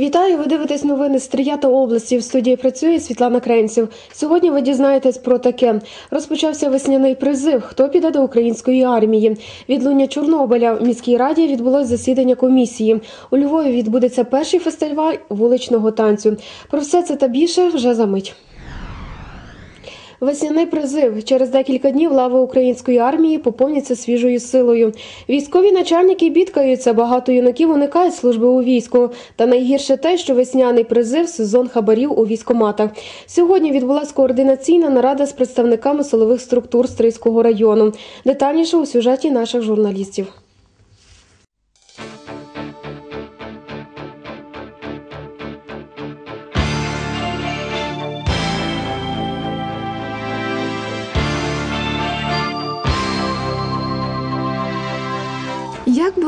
Вітаю! Ви дивитесь новини з Трията області. В студії працює Світлана Кренців. Сьогодні ви дізнаєтесь про таке. Розпочався весняний призив. Хто піде до української армії? Відлуння Чорнобиля в міській раді відбулось засідання комісії. У Львові відбудеться перший фестиваль вуличного танцю. Про все це та більше вже за мить. Весняний призив через декілька днів лави української армії поповняться свіжою силою. Військові начальники бідкаються, багато юнаків уникають служби у війську. Та найгірше те, що весняний призив сезон хабарів у військоматах. Сьогодні відбулася координаційна нарада з представниками силових структур Стрийського району. Детальніше у сюжеті наших журналістів.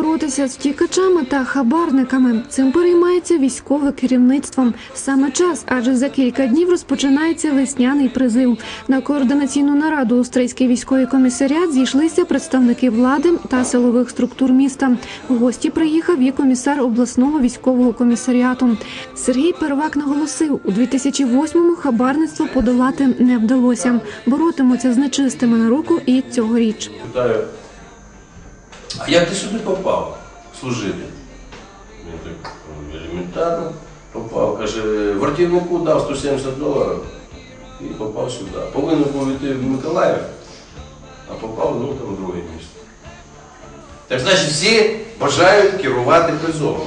Боротися з втікачами та хабарниками? Цим переймається військове керівництво. Саме час, адже за кілька днів розпочинається весняний призив. На координаційну нараду у Стрийський військовий комісаріат зійшлися представники влади та силових структур міста. В гості приїхав і комісар обласного військового комісаріату. Сергій Первак наголосив, у 2008-му хабарництво подолати не вдалося. Боротимуться з нечистими на руку і цьогоріч. А як ти сюди попав служити? Він так «Ну, елементарно попав. Каже, вартівнику дав 170 доларів і попав сюди. Повинен був йти в Миколаїв, а попав ну, там в друге місто. Так значить, всі бажають керувати призовом.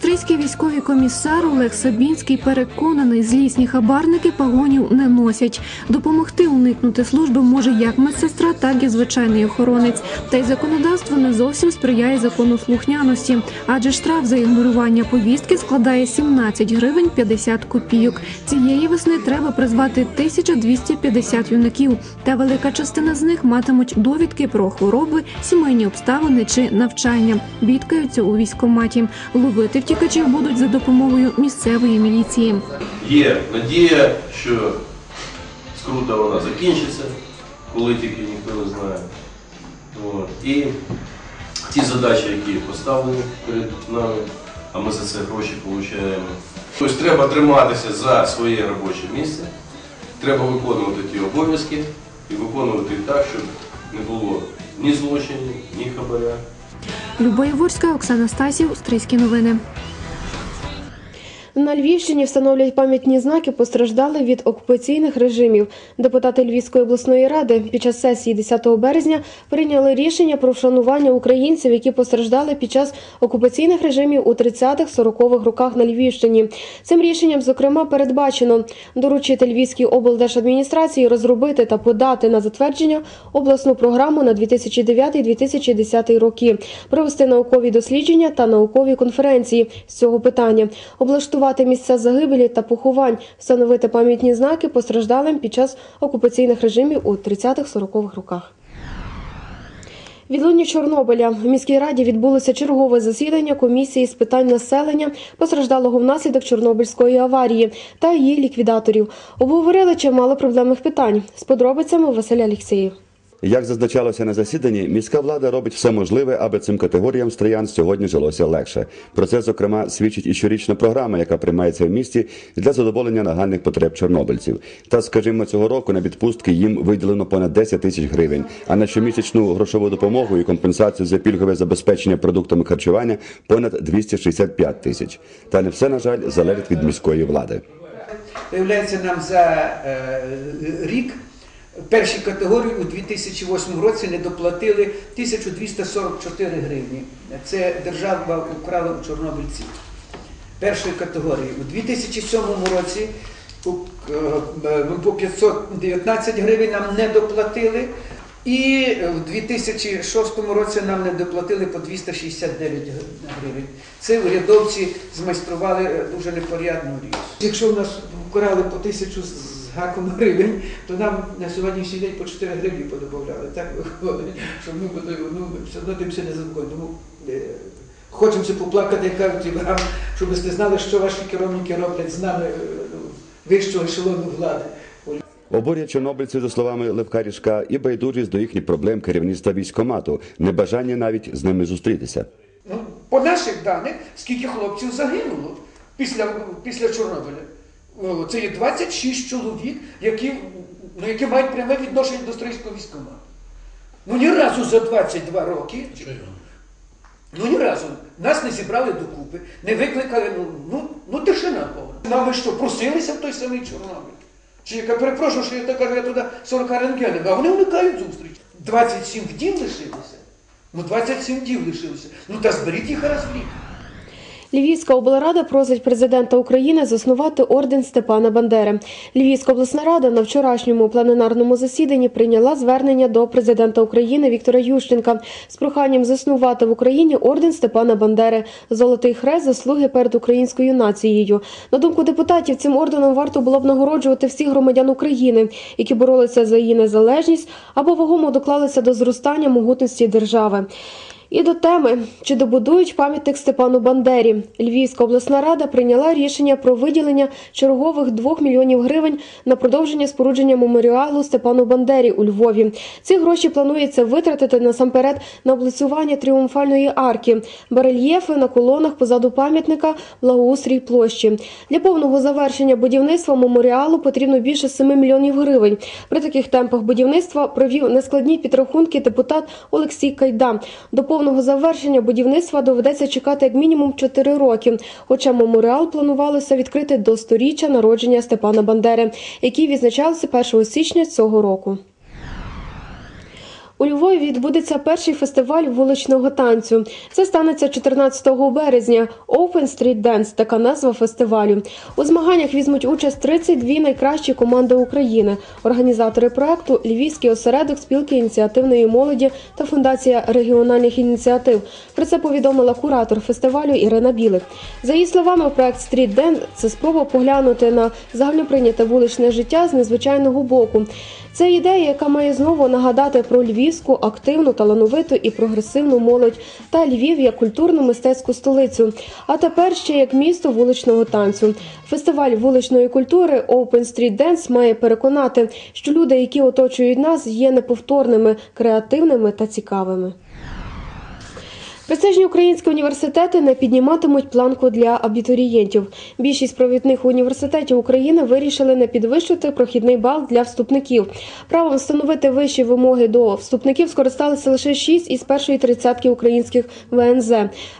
Стрийський військовий комісар Олег Сабінський переконаний, злісні хабарники погонів не носять. Допомогти уникнути служби може як медсестра, так і звичайний охоронець. Та й законодавство не зовсім сприяє законослухняності, адже штраф за ігнорування повістки складає 17 гривень 50 копійок. Цієї весни треба призвати 1250 юнаків, та велика частина з них матимуть довідки про хвороби, сімейні обставини чи навчання. Бідкаються у військкоматі. Ловити втікачів будуть за допомогою місцевої міліції. Є надія, що скрута вона закінчиться, коли тільки ніхто не знає. От. І ті задачі, які поставлені перед нами, а ми за це гроші отримуємо. Тобто треба триматися за своє робоче місце, треба виконувати ті обов'язки і виконувати так, щоб не було ні злочинів, ні хабаря. Люба Яворська, Оксана Стасів, Стрийські новини. На Львівщині встановлюють пам'ятні знаки постраждали від окупаційних режимів. Депутати Львівської обласної ради під час сесії 10 березня прийняли рішення про вшанування українців, які постраждали під час окупаційних режимів у 30-40-х роках на Львівщині. Цим рішенням, зокрема, передбачено доручити Львівській облдержадміністрації розробити та подати на затвердження обласну програму на 2009-2010 роки, провести наукові дослідження та наукові конференції з цього питання, облаштувати місця загибелі та поховань, встановити пам'ятні знаки постраждалим під час окупаційних режимів у 30-40-х роках. Відлуння Чорнобиля в міській раді відбулося чергове засідання комісії з питань населення, постраждалого внаслідок Чорнобильської аварії та її ліквідаторів. Обговорили чимало проблемних питань з подробицями Василь Алєксєєв. Як зазначалося на засіданні, міська влада робить все можливе, аби цим категоріям стриян сьогодні жилося легше. Про це, зокрема, свідчить і щорічна програма, яка приймається в місті для задоволення нагальних потреб чорнобильців. Та, скажімо, цього року на відпустки їм виділено понад 10 тисяч гривень, а на щомісячну грошову допомогу і компенсацію за пільгове забезпечення продуктами харчування понад 265 тисяч. Та не все, на жаль, залежить від міської влади. Виявляється, нам за е, рік першій категорії у 2008 році не доплатили 1244 гривні. Це держава украла у чорнобильців. Першої категорії. У 2007 році е, по 519 гривень нам не доплатили. І в 2006 році нам не доплатили по 269 гривень. Це урядовці змайстрували е, дуже непорядну річ. Якщо в нас вкрали по тисячу з гаком гривень, то нам на сьогоднішній день по 4 гривні подобавляли. Так виходить, що ми ну, все одно тим все не заспокоїмо. Тому е, хочемося поплакати, як кажуть, і вам, щоб ви знали, що ваші керівники роблять з нами е, ну, вищого ешелону влади. Обурює чорнобильців, за словами Левка Ріжка, і байдужість до їхніх проблем керівництва військомату, небажання навіть з ними зустрітися. Ну, по наших даних, скільки хлопців загинуло. після, після Чорнобиля. Це є 26 чоловік, які, ну, які мають пряме відношення до стрийського військкомату. Ну ні разу за 22 роки. Ну ні разу нас не зібрали докупи, не викликали, ну, ну, ну тишина повна. Нам ви що, просилися в той самий Чорнобиль? Чи яка перепрошую, що я так кажу, я туди 40 рентгенів, а вони уникають зустріч. 27 днів лишилося. Ну 27 днів лишилося. Ну та зберіть їх раз в рік. Львівська облрада просить президента України заснувати орден Степана Бандери. Львівська обласна рада на вчорашньому пленарному засіданні прийняла звернення до президента України Віктора Ющенка з проханням заснувати в Україні орден Степана Бандери Золотий хрест заслуги перед українською нацією. На думку депутатів, цим орденом варто було б нагороджувати всіх громадян України, які боролися за її незалежність або вагомо доклалися до зростання могутності держави. І до теми, чи добудують пам'ятник Степану Бандері. Львівська обласна рада прийняла рішення про виділення чергових 2 мільйонів гривень на продовження спорудження меморіалу Степану Бандері у Львові. Ці гроші планується витратити насамперед на облицювання тріумфальної арки, барельєфи на колонах позаду пам'ятника, благоустрій площі. Для повного завершення будівництва меморіалу потрібно більше 7 мільйонів гривень. При таких темпах будівництва провів нескладні підрахунки депутат Олексій Кайда. До повного завершення будівництва доведеться чекати як мінімум 4 роки. Хоча меморіал планувалося відкрити до сторіччя народження Степана Бандери, який відзначався 1 січня цього року. У Львові відбудеться перший фестиваль вуличного танцю. Це станеться 14 березня. Open Street Dance – така назва фестивалю. У змаганнях візьмуть участь 32 найкращі команди України. Організатори проекту Львівський осередок спілки ініціативної молоді та фундація регіональних ініціатив. Про це повідомила куратор фестивалю Ірина Білик. За її словами, проект Street Dance – це спроба поглянути на загальноприйняте вуличне життя з незвичайного боку. Це ідея, яка має знову нагадати про львівську активну, талановиту і прогресивну молодь та Львів як культурну мистецьку столицю. А тепер ще як місто вуличного танцю. Фестиваль вуличної культури Open Street Dance має переконати, що люди, які оточують нас, є неповторними, креативними та цікавими. Престижні українські університети не підніматимуть планку для абітурієнтів. Більшість провідних університетів України вирішили не підвищити прохідний бал для вступників. Правом встановити вищі вимоги до вступників скористалися лише 6 із першої тридцятки українських ВНЗ.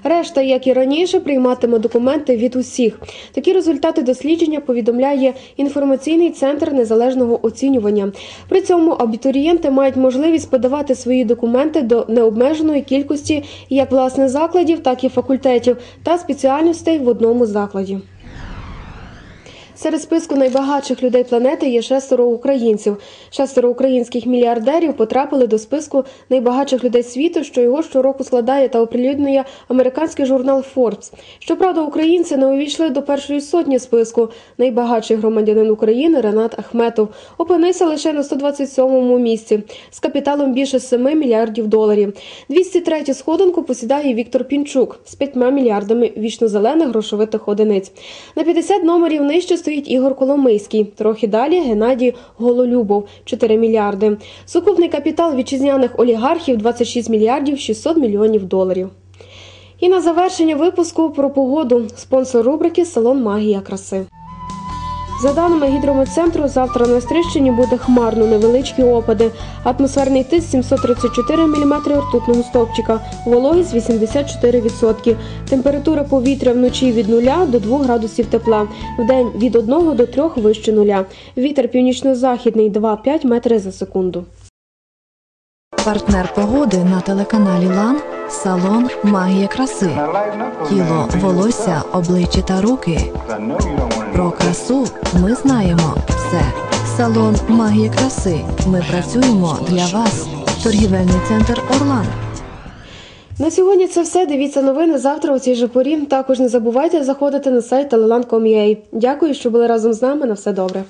Решта, як і раніше, прийматиме документи від усіх. Такі результати дослідження повідомляє інформаційний центр незалежного оцінювання. При цьому абітурієнти мають можливість подавати свої документи до необмеженої кількості як власне закладів, так і факультетів та спеціальностей в одному закладі. Серед списку найбагатших людей планети є шестеро українців. Шестеро українських мільярдерів потрапили до списку найбагатших людей світу, що його щороку складає та оприлюднює американський журнал Forbes. Щоправда, українці не увійшли до першої сотні списку. Найбагатший громадянин України Ренат Ахметов опинився лише на 127-му місці з капіталом більше 7 мільярдів доларів. 203 сходинку посідає Віктор Пінчук з 5 мільярдами вічно-зелених грошовитих одиниць. На 50 номерів нижче стоїть Ігор Коломийський. Трохи далі Геннадій Гололюбов 4 мільярди. Сукупний капітал вітчизняних олігархів 26 мільярдів 600 мільйонів доларів. І на завершення випуску про погоду. Спонсор рубрики Салон Магія краси. За даними гідрометцентру, завтра на Стрищині буде хмарно невеличкі опади. Атмосферний тиск 734 мм ртутного стовпчика, вологість 84%. Температура повітря вночі від 0 до 2 градусів тепла, вдень від 1 до 3 вище нуля. Вітер північно-західний 2,5 метри за секунду. Партнер погоди на телеканалі Лан салон Магія краси. Тіло, волосся, обличчя та руки. Про красу ми знаємо все. Салон магії краси. Ми працюємо для вас. Торгівельний центр Орлан. На сьогодні це все. Дивіться новини завтра у цій же порі. Також не забувайте заходити на сайт telelan.com.ua. Дякую, що були разом з нами. На все добре.